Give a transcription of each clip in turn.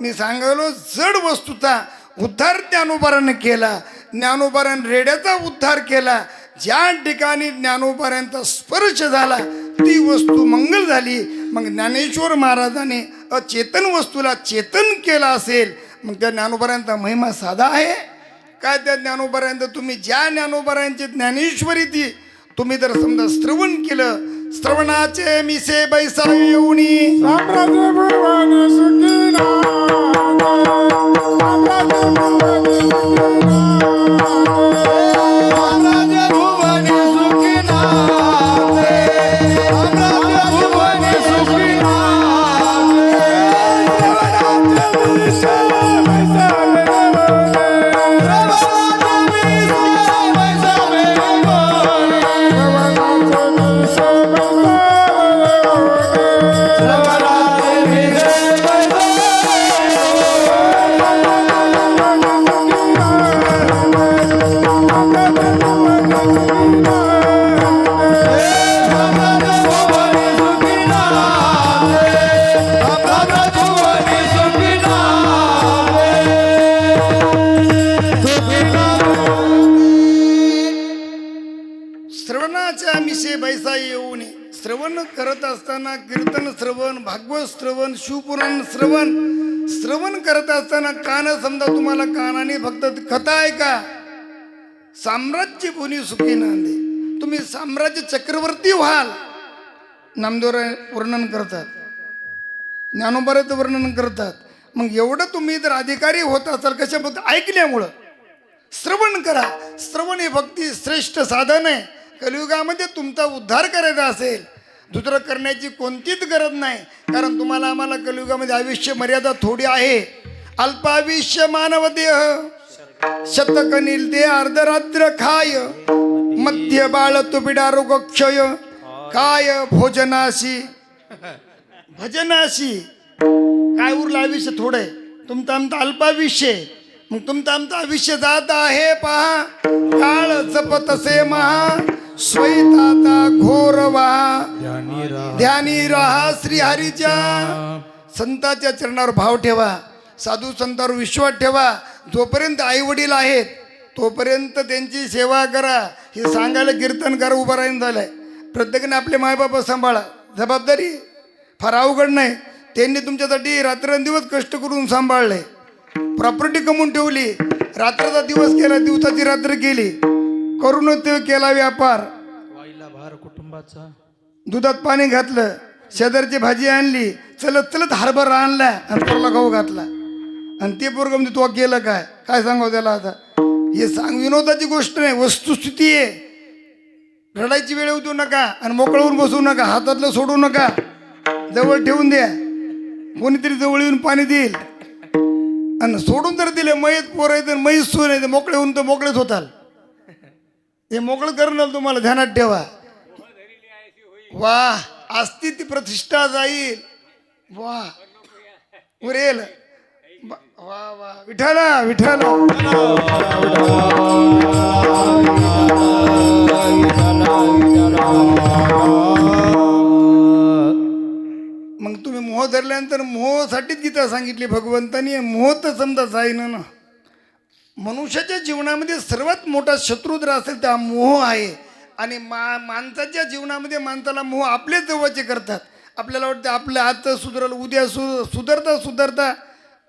मी सांगलो जड वस्तूचा उद्धार ज्ञानोबारानं केला. ज्ञानोबारान रेड्याचा उद्धार केला. ज्या ठिकाणी ज्ञानोबाऱ्यांचा स्पर्श झाला ती वस्तू मंगल झाली. मग ज्ञानेश्वर महाराजाने अचेतन वस्तूला चेतन केला असेल मग त्या ज्ञानोबाऱ्यांचा महिमा साधा आहे. काय त्या ज्ञानोबारांचं? तुम्ही ज्या ज्ञानोबाऱ्यांचे ज्ञानेश्वरी ती तुम्ही जर समजा श्रवण केलं. श्रवणाचे मिसे बैसा येऊनी. साम्राज्य भुवन शिवपुराण श्रवण श्रवण करत असताना कान समजा तुम्हाला कानाने फक्त कथा ऐका. साम्राज्य भुनी सुखी नांदे. तुम्ही साम्राज्य चक्रवर्ती व्हाल. नामदेवर वर्णन करतात. ज्ञानोबरेच वर्णन करतात. मग एवढं तुम्ही जर अधिकारी होत असाल कशाबद्दल? ऐकल्यामुळं. श्रवण करा. श्रवण हे भक्ती श्रेष्ठ साधन आहे. कलियुगामध्ये तुमचा उद्धार करायचा असेल दुसरं करण्याची कोणतीच गरज नाही. कारण तुम्हाला आम्हाला कलियुगामध्ये आयुष्य मर्यादा थोडी आहे. अल्पायुष्य मानव देह. शतक दे अर्धरात्र खाय. मध्य बाळ तुबिडा रोग क्षय. काय भोजनाशी भजनाशी काय उरलं आयुष्य थोडं आहे? तुमचं आमचं अल्पाविष्य आहे. मग तुमचं आमचं आयुष्य जात आहे पहा. काळ जपत असे महा. स्वैताता घोर वा ध्यानी राहा श्रीहरीच्या. संताच्या चरणावर भाव ठेवा साधू संतावर विश्वास ठेवा. जोपर्यंत आई वडील आहेत तोपर्यंत त्यांची सेवा करा. हे सांगायला कीर्तन करा उभं राहीन झालंय. प्रत्येकाने आपले मायबाप सांभाळा. जबाबदारी फार अवघड नाही. त्यांनी तुमच्यासाठी रात्रंदिवस कष्ट करून सांभाळले. प्रॉपर्टी कमवून ठेवली. रात्राचा दिवस केला दिवसाची रात्र केली. करून ते केला व्यापार. वाईला भार कुटुंबाचा. दुधात पाणी घातलं शेजारची भाजी आणली चलत चलत हरभरा आणला आणि पोरला गहू घातला. आणि ते पोरग म्हणजे तो केलं काय? काय सांगावं त्याला आता? हे सांग विनोदाची गोष्ट नाही वस्तुस्थिती आहे. रडायची वेळ देऊ नका आणि मोकळवून बसू नका हातातलं सोडू नका. जवळ ठेवून द्या. कोणीतरी जवळ येऊन पाणी देईल. आणि सोडून जर दिले मैत पोर आहे तर मैत सून आहे मोकळे होऊन तर मोकळेच होताल. हे मोकळं करणार तुम्हाला ध्यानात ठेवा. वा असती ती प्रतिष्ठा जाईल. वा उरेल. वा वा वा. विठाला विठाला मग तुम्ही मोह धरल्यानंतर मोहसाठीच गीता सांगितली भगवंतानी मोह तर समजा जाईन ना. मनुष्याच्या जीवनामध्ये सर्वात मोठा शत्रू जर असेल तर हा मोह आहे. आणि मा माणसाच्या जीवनामध्ये माणसाला मोह आपलेच जवळचे करतात. आपल्याला वाटतं आपलं आज सुधरल उद्या सु सुधारता सुधारता.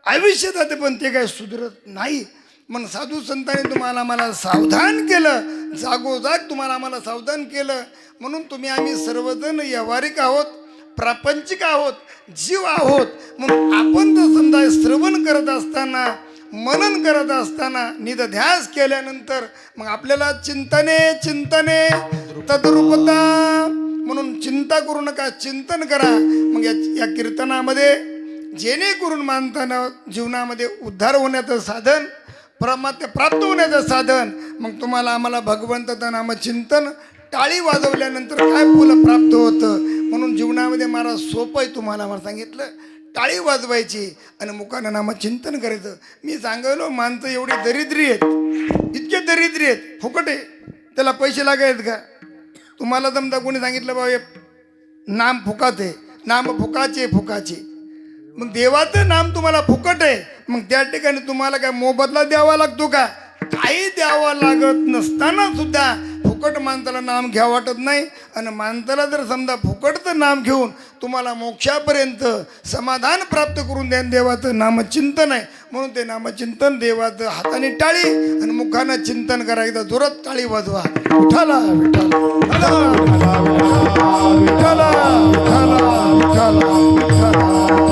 आयुष्य जाते पण ते काय सुधरत नाही. मग साधू संतांनी तुम्हाला आम्हाला सावधान केलं. जागोजाग तुम्हाला आम्हाला सावधान केलं. म्हणून तुम्ही आम्ही सर्वजण व्यावहारिक आहोत प्रापंचिक आहोत जीव आहोत. म्हणून आपण जर समजा श्रवण करत असताना मनन करत असताना निधध्यास केल्यानंतर मग आपल्याला चिंतने चिंतने तद्रुपता म्हणून चिंता करू नका चिंतन करा. मग या या कीर्तनामध्ये जेणेकरून मानताना जीवनामध्ये उद्धार होण्याचं साधन परमात्मा प्राप्त होण्याचं साधन मग तुम्हाला आम्हाला भगवंताचं नाम चिंतन टाळी वाजवल्यानंतर काय फुलं प्राप्त होतं? म्हणून जीवनामध्ये मला सोपं आहे तुम्हाला मला सांगितलं. टाळी वाजवायची आणि मुखानं नामा चिंतन करायचं. मी सांगायलो माणसं एवढी दरिद्री आहेत. इतके दरिद्री आहेत. फुकट आहे. त्याला पैसे लागायत का? तुम्हाला जमता कोणी सांगितलं बाबा नाम नाम फुकाचे नाम फुकाचे फुकाचे. मग देवाचं नाम तुम्हाला फुकट आहे. मग त्या ठिकाणी तुम्हाला काय मोबदला द्यावा लागतो का? काही द्यावा लागत नसताना सुद्धा फुकट माणसाला नाम घ्या वाटत नाही. आणि माणसाला जर समजा फुकटचं नाम घेऊन तुम्हाला मोक्षापर्यंत समाधान प्राप्त करून द्या देवाचं नामचिंतन आहे. म्हणून ते नामचिंतन देवाचं हाताने टाळी आणि मुखानं चिंतन करायचं जोरात टाळी वाजवा. विठाला विठाला विठाला विठाला विठाला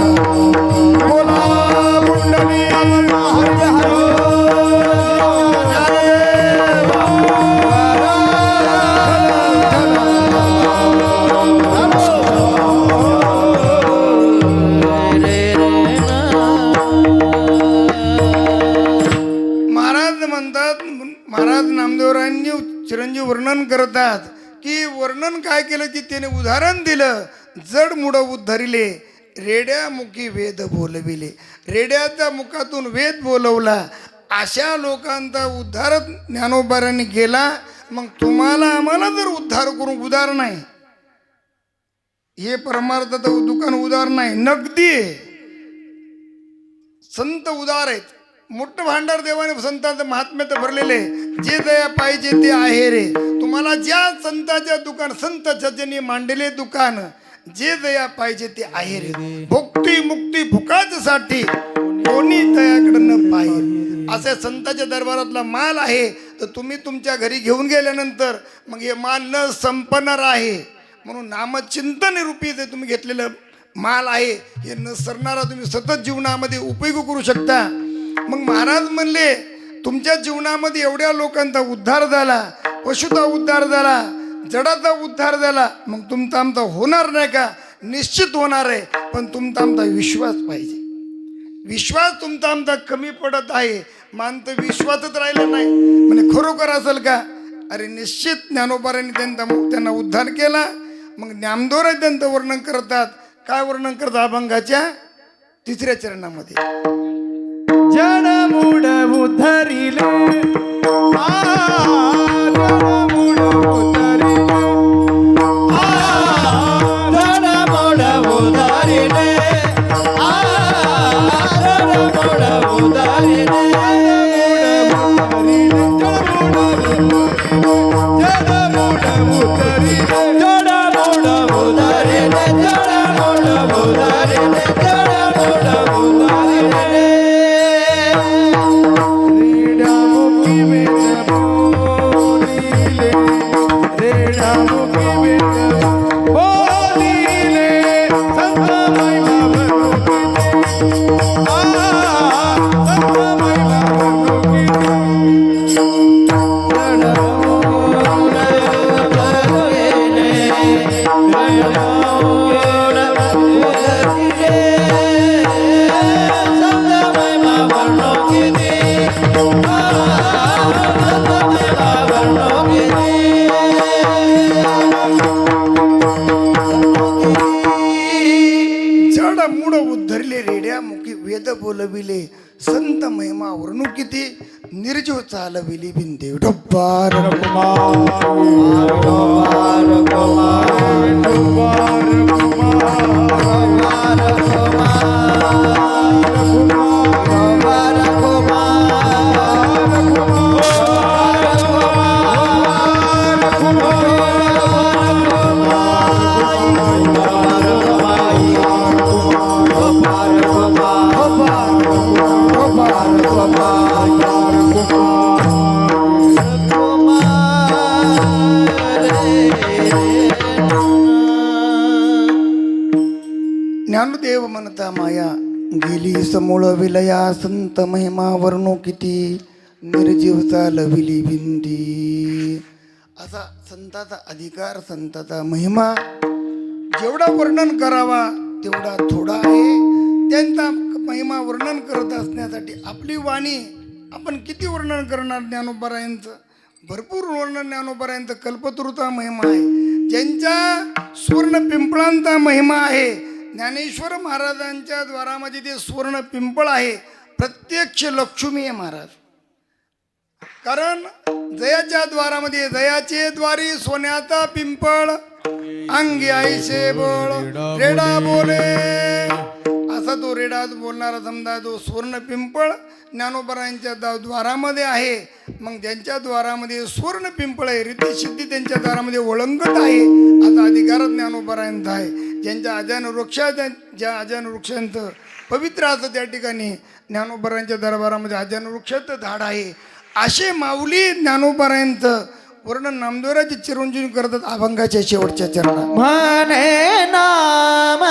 करतात की वर्णन काय केलं की त्याने उदाहरण दिलं जड मुड उद्धरिले रेड्यामुखी वेद बोलविले. रेड्याच्या मुखातून वेद बोलवला. अशा लोकांचा उद्धार ज्ञानोबाऱ्यांनी केला. मग तुम्हाला आम्हाला जर उद्धार करून उदार नाही. हे परमार्थाचं दुकान उदार नाही. नगदी संत उदार आहेत. मोठं भांडार देवाने संतांचं महात्म्य तर भरलेले जे दया पाहिजे ते आहे रे. तुम्हाला ज्या संताच्या दुकान संत सज्जनी मांडले दुकान जे दया पाहिजे ते आहे रे. भुक्ती मुक्ती फुकाचसाठी कोणी दयाकडनं पाहिजे. असे संताच्या दरबारातला माल आहे तर तुम्ही तुमच्या घरी घेऊन गेल्यानंतर मग हे माल न संपणार आहे. म्हणून नामचिंतन रूपी जे तुम्ही घेतलेलं माल आहे हे न सरणारा तुम्ही सतत जीवनामध्ये उपयोग करू शकता. मग महाराज म्हणले तुमच्या जीवनामध्ये एवढ्या लोकांचा उद्धार झाला पशुचा उद्धार झाला जडाचा उद्धार झाला मग तुमचा आमचा होणार नाही का? निश्चित होणार आहे पण तुमचा आमचा विश्वास पाहिजे. विश्वास तुमचा आमचा कमी पडत आहे मान तर विश्वासच राहिला नाही. म्हणजे खरोखर असेल का? अरे निश्चित ज्ञानोपाऱ्यांनी त्यांचा त्यांना उद्धार केला. मग ज्ञानदोर त्यांचं वर्णन करतात. काय वर्णन करतात अभंगाच्या? तिसऱ्या चरणामध्ये. जड मूड महिमा वर्णुकिती निर्जीव चालविली बिंदे डब्बार ज्ञानदेव समूळ विलया संत महिमा वर्णो किती निर्जीव चालविली भिंती. असा संताचा अधिकार संताचा महिमा जेवढा वर्णन करावा तेवढा थोडा आहे. त्यांचा महिमा वर्णन करत असण्यासाठी आपली वाणी आपण किती वर्णन करणार ज्ञानोबरायांचं? भरपूर वर्णन ज्ञानोबरायांचं कल्पतरूचा महिमा आहे. ज्यांच्या सुवर्ण पिंपळांचा महिमा आहे ज्ञानेश्वर महाराजांच्या द्वारामध्ये ते सुवर्ण पिंपळ आहे प्रत्यक्ष लक्ष्मी आहे महाराज. कारण जयाच्या द्वारामध्ये जयाचे द्वारी सोन्याचा पिंपळ अंगी आईचे बळ रेडा बोले. असा तो रेडाज बोलणारा समजा जो सुवर्ण पिंपळ ज्ञानोबरायांच्या दा द्वारामध्ये आहे. मग ज्यांच्या द्वारामध्ये सुवर्ण पिंपळ आहे रितीसिद्धी त्यांच्या द्वारामध्ये ओळंगत आहे असा अधिकार ज्ञानोबरायांचा आहे. ज्यांच्या अजान वृक्षा ज्या अजान वृक्षांचं पवित्र असं त्या ठिकाणी ज्ञानोबरांच्या दरबारामध्ये अजान वृक्षाचं झाड आहे. असे माऊली ज्ञानोबरायांचं वर्णन नामदेवराचे चिरंजीवी करतात अभंगाच्या शेवटच्या चरणात. म्हणे नाम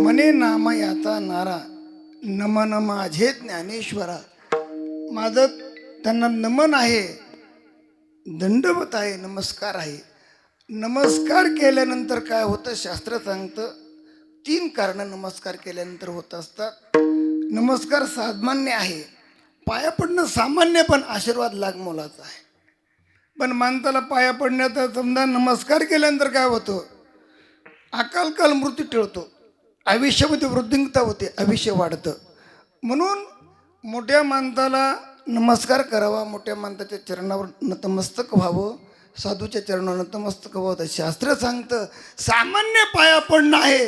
मने नाम याचा नारा नमन माझे ज्ञानेश्वरा. माझं त्यांना नमन आहे दंडवत आहे नमस्कार आहे. नमस्कार केल्यानंतर काय होतं? शास्त्र सांगतं तीन कारणं नमस्कार केल्यानंतर होत असतात. नमस्कार सामान्य आहे. पाया पडणं सामान्य पण आशीर्वाद लाग मोलाचा आहे. पण माणसाला पाया पडण्याचा समजा नमस्कार केल्यानंतर काय होतं? अकालकाल मृत्यू टळतो. आयुष्यामध्ये वृद्धिंगता होते आयुष्य वाढतं. म्हणून मोठ्या माणसाला नमस्कार करावा मोठ्या माणसाच्या चरणावर नतमस्तक व्हावं साधूच्या चरणावर नतमस्तक व्हावं तर शास्त्र सांगतं सामान्य पाया पडणं आहे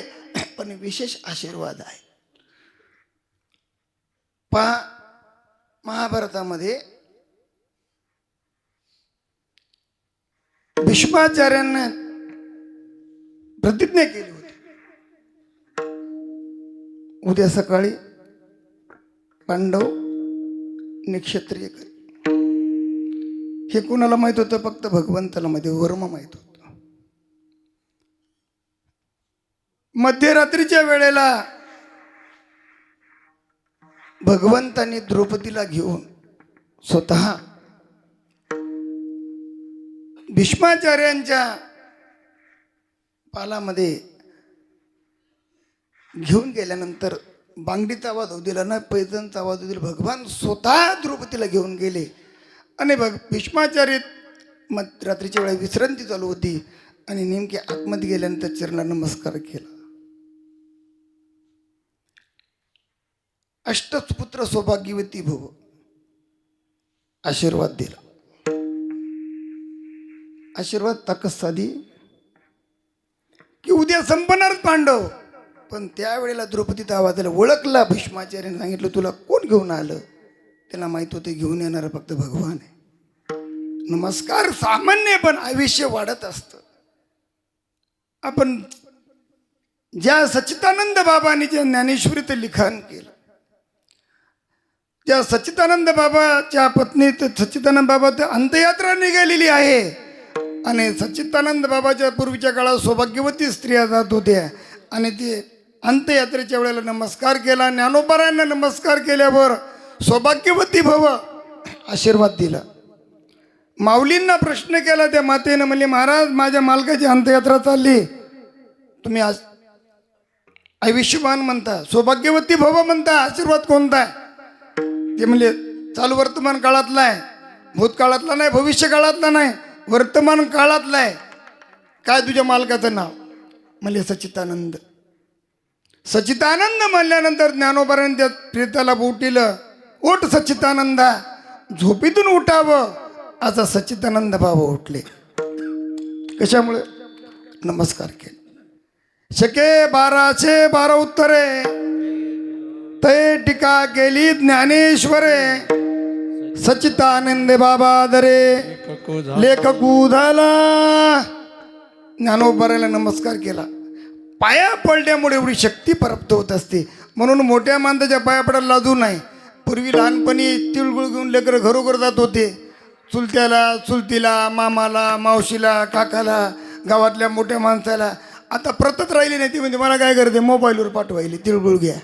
पण विशेष आशीर्वाद आहे. पहा महाभारतामध्ये भीष्माचार्यांना प्रतिज्ञा केली होती. उद्या सकाळी पांडव निक्षत्रिय करी. हे कोणाला माहीत होतं? फक्त भगवंताला माहिती वर्म माहीत होतं. मध्यरात्रीच्या वेळेला भगवंतांनी द्रौपदीला घेऊन स्वतः भीष्माचार्यांच्या पालामध्ये घेऊन गेल्यानंतर बांगडीचा आवाज होऊ दिला ना पैजनचा आवाज होऊ दिला. भगवान स्वतः द्रौपदीला घेऊन गेले. आणि भग भीष्माचार्यत मग रात्रीच्या वेळा विश्रांती चालू होती आणि नेमके आतमध्ये गेल्यानंतर चरणा नमस्कार केला. अष्टच पुत्र सौभाग्यवती भव. आशीर्वाद दिला. आशीर्वाद ताकद साधी. की उद्या संपणार पांडव. पण त्यावेळेला द्रौपदीचा आवाजाला ओळखला भीष्माचार्याने सांगितलं तुला कोण घेऊन आलं? त्याला माहीत होते घेऊन येणारा फक्त भगवान आहे. नमस्कार सामान्य पण आयुष्य वाढत असतं. आपण ज्या सच्चिदानंद बाबांनी जे ज्ञानेश्वरीचं लिखाण केलं त्या सच्चिदानंद बाबाच्या पत्नीत सच्चिदानंद बाबा अंतयात्रा निघालेली आहे. आणि सच्चिदानंद बाबाच्या पूर्वीच्या काळात सौभाग्यवती स्त्रिया जात होत्या. आणि ते अंत्ययात्रेच्या वेळेला नमस्कार केला ज्ञानोपरांना नमस्कार केल्यावर सौभाग्यवती भव आशीर्वाद दिला. माऊलींना प्रश्न केला त्या मातेनं म्हणले महाराज माझ्या मालकाची अंत्ययात्रा चालली. तुम्ही आज आयुष्यमान म्हणता सौभाग्यवती भव म्हणता आशीर्वाद कोणता आहे? ते म्हणजे चालू वर्तमान काळातला आहे. भूतकाळातला नाही भविष्य काळातला नाही वर्तमान काळातला आहे. काय तुझ्या मालकाचं नाव? म्हणजे सचितानंद सचितानंद म्हणल्यानंतर ज्ञानोपर्यंत त्या प्रेताला बोटिलं ओट सच्चिदानंदा. झोपीतून उठावं. आता सच्चितानंद बाबा उठले. कशामुळे? नमस्कार केले. शके बाराशे बारा उत्तरे. ते टीका केली ज्ञानेश्वरे. सचितानंद बाबा दरे लेखकू झाला. ज्ञानोबराला नमस्कार केला. पाया पडल्यामुळे एवढी शक्ती प्राप्त होत असते. म्हणून मोठ्या माणसाच्या पाया पडायला लाजू नाही. पूर्वी लहानपणी तिळगुळ घेऊन लेकरं घरोघर जात होते. चुलत्याला चुलतीला मामाला मावशीला काकाला गावातल्या मोठ्या माणसाला. आता प्रतच राहिली नाही ती म्हणजे मला काय करते मोबाईलवर पाठवायली तिळगुळ घ्या.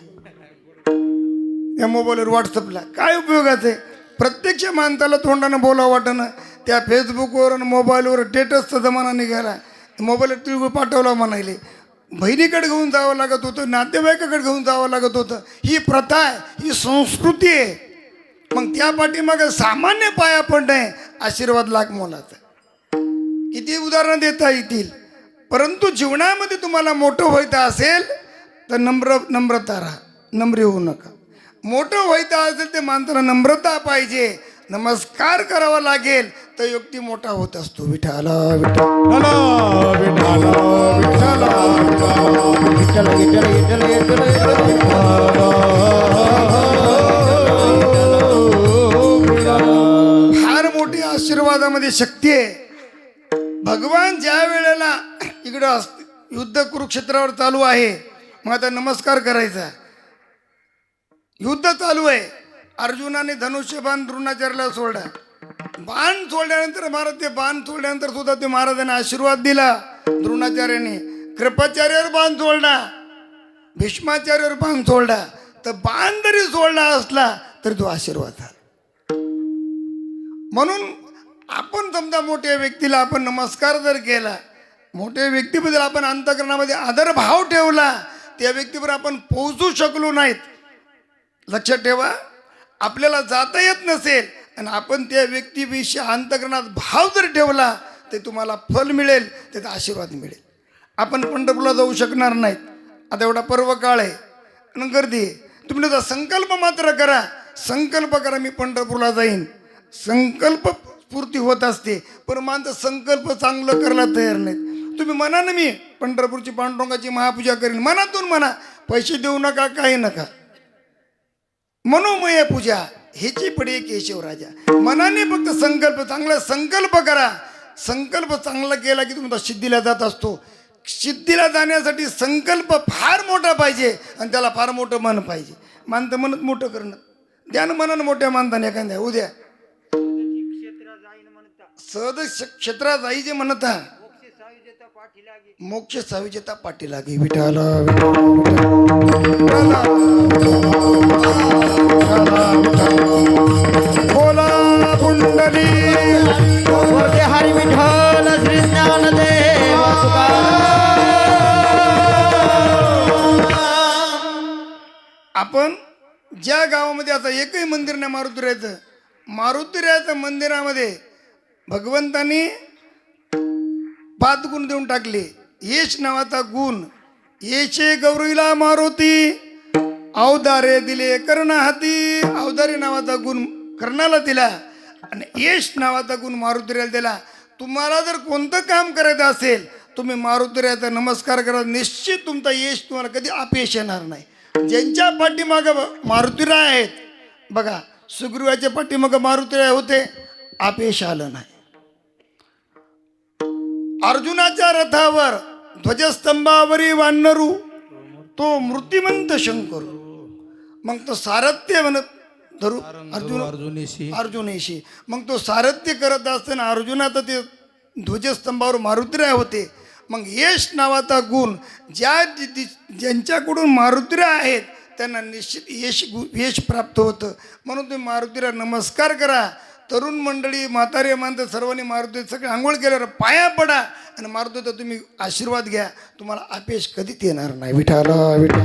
या मोबाईलवर व्हॉट्सअपला. काय उपयोगाचं आहे? प्रत्यक्ष माणसाला तोंडानं बोलावं वाटणं. त्या फेसबुकवर आणि मोबाईलवर टेटसचा जमाना निघाला. मोबाईलवर तिळगुळ पाठवला म्हणायले. बहिणीकडे घेऊन जावं लागत होतं नातेवाईकाकडे घेऊन जावं लागत होतं. ही प्रथा आहे ही संस्कृती आहे. मग त्या पाठीमागं सामान्य पाया पण नाही आशीर्वाद लाग मोलाचा किती उदाहरणं देता येतील. परंतु जीवनामध्ये तुम्हाला मोठं व्हायचं असेल तर नम्र नम्रता राहा नम्र होऊ नका. मोठं व्हायचं असेल ते माणसाला नम्रता पाहिजे. नमस्कार करावा लागेल तर मोठा होत असतो. विठाला विठा फार मोठी आशीर्वादामध्ये शक्ती आहे. भगवान ज्या वेळेला इकडं असते युद्ध कुरुक्षेत्रावर चालू आहे मग आता नमस्कार करायचा. युद्ध चालू आहे. अर्जुनाने धनुष्यबाण द्रोणाचार्याला सोडला. बाण सोडल्यानंतर महाराज ते बाण सोडल्यानंतर सुद्धा ते महाराजांनी आशीर्वाद दिला. द्रोणाचार्याने. कृपाचार्यावर बाण सोडला भीष्माचार्यावर बाण सोडला तर बाण जरी सोडला असला तरी तो आशीर्वाद झाला. म्हणून आपण समजा मोठ्या व्यक्तीला आपण नमस्कार जर केला मोठ्या व्यक्तीबद्दल आपण अंतकरणामध्ये आदर भाव ठेवला त्या व्यक्तीवर आपण पोहोचू शकलो नाहीत. लक्षात ठेवा आपल्याला जाता येत नसेल आणि आपण त्या व्यक्तीविषयी अंतकरणात भाव जर ठेवला ते तुम्हाला फल मिळेल त्याचा आशीर्वाद मिळेल. आपण पंढरपूरला जाऊ शकणार नाहीत. आता एवढा पर्व काळ आहे आणि गर्दी आहे. तुम्ही त्याचा संकल्प मात्र करा. संकल्प करा मी पंढरपूरला जाईन. संकल्प पूर्ती होत असते. पण माणसं संकल्प चांगलं करायला तयार नाहीत. तुम्ही म्हणा ना मी पंढरपूरची पांडुरंगाची महापूजा करीन. मनातून म्हणा पैसे देऊ नका काही नका. मनोमय पूजा. ह्याची पडी केशव राजा मनाने फक्त संकल्प चांगला संकल्प करा. संकल्प चांगला केला की तुमचा सिद्धीला जात असतो. सिद्धीला जाण्यासाठी संकल्प फार मोठा पाहिजे आणि त्याला फार मोठं मन पाहिजे. मानतं म्हणत मोठं करणं. ध्यान मनानं मोठ्या मानताना एखाद्या. उद्या. सहज क्षेत्रात जायचे जे म्हणता. मोक्ष साविजेता पाठी लागे विठाला विठाला ज्या गावामध्ये आता एकही मंदिर नाही मारुतिरायचं. मारुतिरायचं मंदिरामध्ये भगवंतानी पाच गुण देऊन टाकले. येश नावाचा गुण. येशे गौरीला मारुती. अवदारे दिले कर्ण हाती. अवदारे नावाचा गुण कर्णाला दिला. आणि यश नावाचा गुण मारुतीला दिला. तुम्हाला जर कोणतं काम करायचं असेल तुम्ही मारुतीराचा नमस्कार करा. निश्चित तुमचा यश तुम्हाला कधी अपयश येणार नाही. ज्यांच्या पाठीमागं मारुतीराय आहेत बघा सुग्रीवाच्या पाठीमागं मारुतीराय होते अपयश आलं नाही. अर्जुनाच्या रथावर ध्वजस्तंभावरी वानरू तो मृत्युमंत शंकर मग तो सारथ्य म्हणत धरू अर्जुन अर्जुनीशी. अर्जुनेशी. मग तो सारथ्य करत असताना अर्जुनाचं ते ध्वजस्तंभावर मारुतिराय होते. मग यश नावाचा गुण ज्या ज्यांच्याकडून मारुतिराय आहेत त्यांना निश्चित यश गु यश प्राप्त होतं. म्हणून तुम्ही मारुतीला नमस्कार करा. तरुण मंडळी म्हातारे मानतं सर्वांनी मारुती सगळे आंघोळ केल्यावर पाया पडा आणि मारुतीचा तुम्ही आशीर्वाद घ्या. तुम्हाला अपेश कधीच येणार नाही. विठाला विठा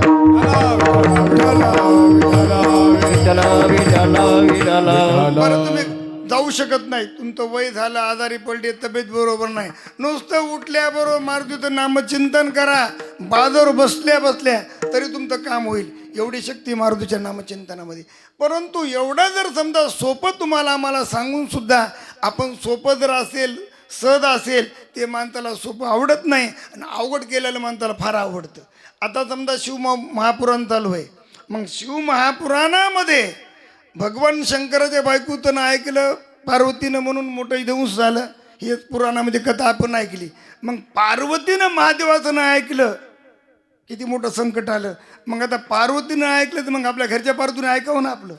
बरं तुम्ही जाऊ शकत नाही. तुमचं वय झालं आजारी पडले तब्येत बरोबर नाही. नुसतं उठल्याबरोबर मारुतीचं नामचिंतन करा. बाजूवर बसल्या बसल्या तरी तुमचं काम होईल. एवढी शक्ती मारुतीच्या नामचिंतनामध्ये. परंतु एवढं जर समजा सोपं तुम्हाला आम्हाला सांगून सुद्धा आपण सोपं जर असेल सहज असेल ते माणसाला सोपं आवडत नाही आणि अवघड केलेलं माणसाला फार आवडतं. आता समजा शिव महापुराण चालू आहे. मग शिव महापुराणामध्ये भगवान शंकराच्या बायकूतनं ऐकलं पार्वतीनं म्हणून मोठं इधंस झालं. हेच पुराणामध्ये कथा आपण ऐकली. मग पार्वतीनं महादेवाचं नाही ऐकलं किती मोठं संकट आलं. मग आता पार्वतीनं ऐकलं तर मग आपल्या घरच्या पार्वतीनं ऐकावं ना आपलं?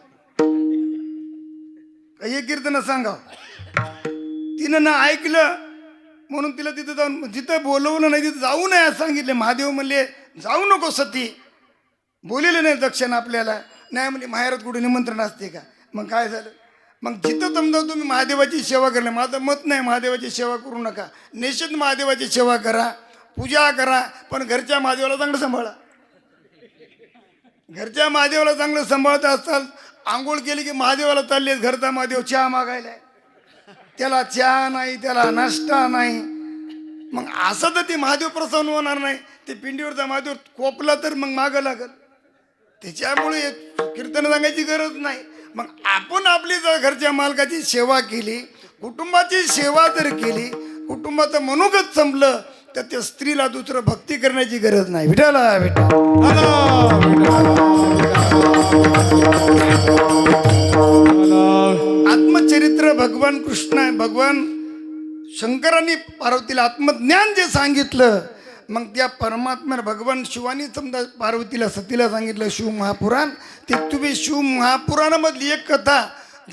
हे कीर्तन सांगावं? तिनं ना ऐकलं म्हणून तिला तिथं जाऊन जिथं बोलवलं नाही तिथं जाऊ नये असं सांगितले. महादेव म्हणले जाऊ नको सती. बोलेलं नाही दक्षिण आपल्याला. नाही म्हणजे माहेरात कुठे निमंत्रण असते का? मग काय झालं? मग जिथं समजा तुम्ही महादेवाची सेवा करणे माझं मत नाही महादेवाची सेवा करू नका. निश्चित महादेवाची सेवा करा पूजा करा पण घरच्या महादेवाला चांगलं सांभाळा. घरच्या महादेवाला चांगलं सांभाळत असाल आंघोळ केली की महादेवाला चालले घरचा महादेव चहा मागायला त्याला चहा नाही त्याला नाश्ता नाही. मग असं तर ते महादेव प्रसन्न होणार नाही. ते पिंडीवरचा महादेव खोपला तर मग मागं लागल. त्याच्यामुळे कीर्तन सांगायची गरज नाही. मग आपण आपली जर घरच्या मालकाची सेवा केली कुटुंबाची सेवा जर केली कुटुंबाचं मनोगत संपलं तर त्या स्त्रीला दुसरं भक्ती करण्याची गरज नाही. विठाला विठा आत्मचरित्र भगवान कृष्ण भगवान शंकरांनी पार्वतीला आत्मज्ञान जे सांगितलं मग त्या परमात्म्याला भगवान शिवानी समजा पार्वतीला सतीला सांगितलं शिव महापुराण. ते तुम्ही शिव महापुराणामधली एक कथा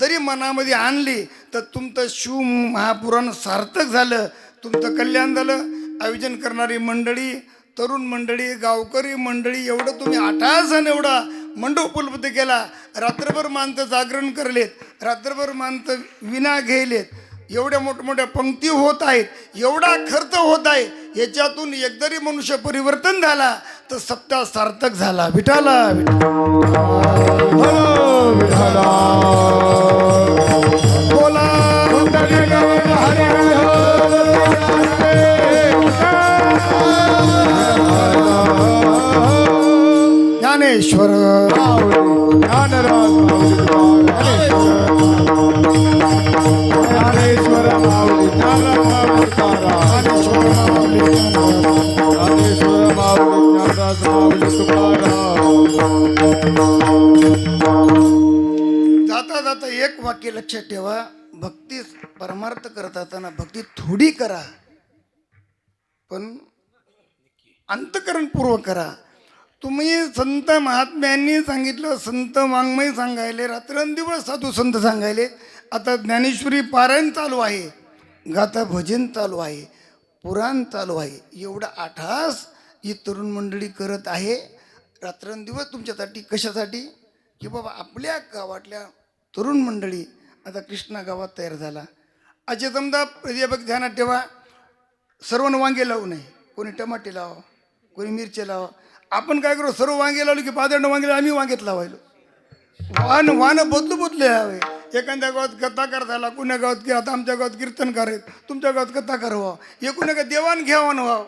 जरी मनामध्ये आणली तर तुमचं शिव महापुराण सार्थक झालं तुमचं कल्याण झालं. आयोजन करणारी मंडळी तरुण मंडळी गावकरी मंडळी एवढं तुम्ही आठासन एवढा मंडप उपलब्ध केला. रात्रभर मानतं जागरण करलेत रात्रभर मानतं विना घेलेत एवढ्या मोठमोठ्या पंक्ती होत आहेत एवढा खर्च होत आहे याच्यातून एकदरी मनुष्य परिवर्तन झाला तर सप्ताह सार्थक झाला. विठाला बोला. ज्ञानेश्वर. ज्ञानराज वाक्य लक्षात ठेवा. भक्ती परमार्थ करत असताना भक्ती थोडी करा. पण अंतकरणपूर्वक करा. तुम्ही संत महात्म्यांनी सांगितलं संत वाङ्मय सांगायले रात्रंदिवस साधू संत सांगायले. आता ज्ञानेश्वरी पारायण चालू आहे गाथा भजन चालू आहे पुराण चालू आहे. एवढा आठास ही तरुण मंडळी करत आहे. रात्रंदिवस तुमच्यासाठी कशासाठी? की बाबा आपल्या गावातल्या तरुण मंडळी आता कृष्णा गावात तयार झाला. असे समजा प्राध्यापक ध्यानात ठेवा. सर्वांना वांगे लावू नये. कोणी टमाटे लावा कोणी मिरचे लावा. आपण काय करू सर्व वांगे लावले की पादंड वांगे आम्ही वांगेत लावायलो. वाहन वाहन बदलू बदले हवे एखाद्या गावात कथाकार झाला कुण्या गावात की आता आमच्या गावात कीर्तनकार आहेत. तुमच्या गावात कथाकार व्हावं. एकूण एका देवाण घ्यावान व्हावं.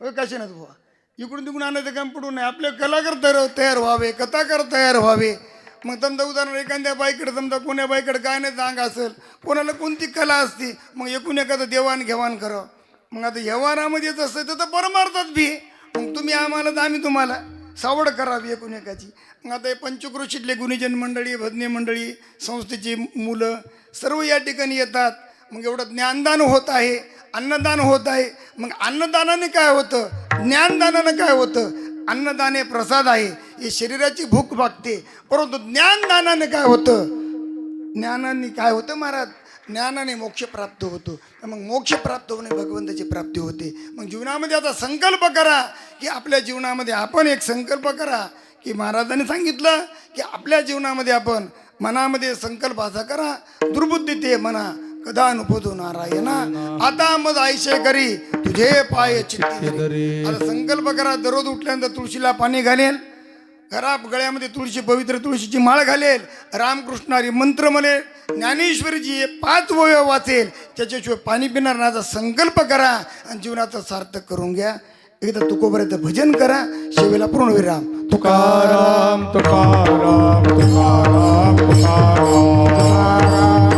होय कशाने व्हा इकडून तिकडून आणायचं काम पडू नये. आपले कलाकार तयार व्हावे कथाकार तयार व्हावे. मग समजा उदाहरण एखाद्या बाईकडे समजा कोण्या बाईकडे काय नाही अंग असेल कोणाला कोणती कला असते मग एकूण एखादं देवाणघेवाण करावं मग आता व्यवहारामध्येच असतं तर तर परमार्थात बी. मग तुम्ही आम्हाला तर आम्ही तुम्हाला सावड करावी एकूण एकाची. मग आता हे पंचक्रोशीतले गुणीजन मंडळी भजनी मंडळी संस्थेची मुलं सर्व या ठिकाणी येतात. मग एवढं ज्ञानदान होत आहे अन्नदान होत आहे. मग अन्नदानाने काय होतं? ज्ञानदानानं काय होतं? अन्नदान हे प्रसाद आहे. हे शरीराची भूक भागते. परंतु ज्ञानदानाने काय होतं? ज्ञानाने काय होतं महाराज? ज्ञानाने मोक्ष प्राप्त होतो. मग मोक्ष प्राप्त होणे भगवंताची प्राप्ती होते. मग जीवनामध्ये आता संकल्प करा की आपल्या जीवनामध्ये आपण एक संकल्प करा. की महाराजांनी सांगितलं की आपल्या जीवनामध्ये आपण मनामध्ये संकल्प असा करा दुर्बुद्धी ते म्हणा कदा अनुपदो नारायणा. आता मग आयशे करी तुझे पाय चित्ती. आता संकल्प करा दररोज उठल्यानंतर तुळशीला पाणी घालेल. घरा गळ्यामध्ये तुळशी पवित्र तुळशीची माळ घालेल. रामकृष्णारी मंत्र म्हणे ज्ञानेश्वरीजी पाच वय वाचेल. त्याच्याशिवाय पाणी पिणार नाचा संकल्प करा आणि जीवनाचा सार्थक करून घ्या. एकदा तुकोपर्यंत भजन करा. शेवेला पूर्णविराम तुकाराम तुकाराम तुकाराम तुकाराम तुकाराम.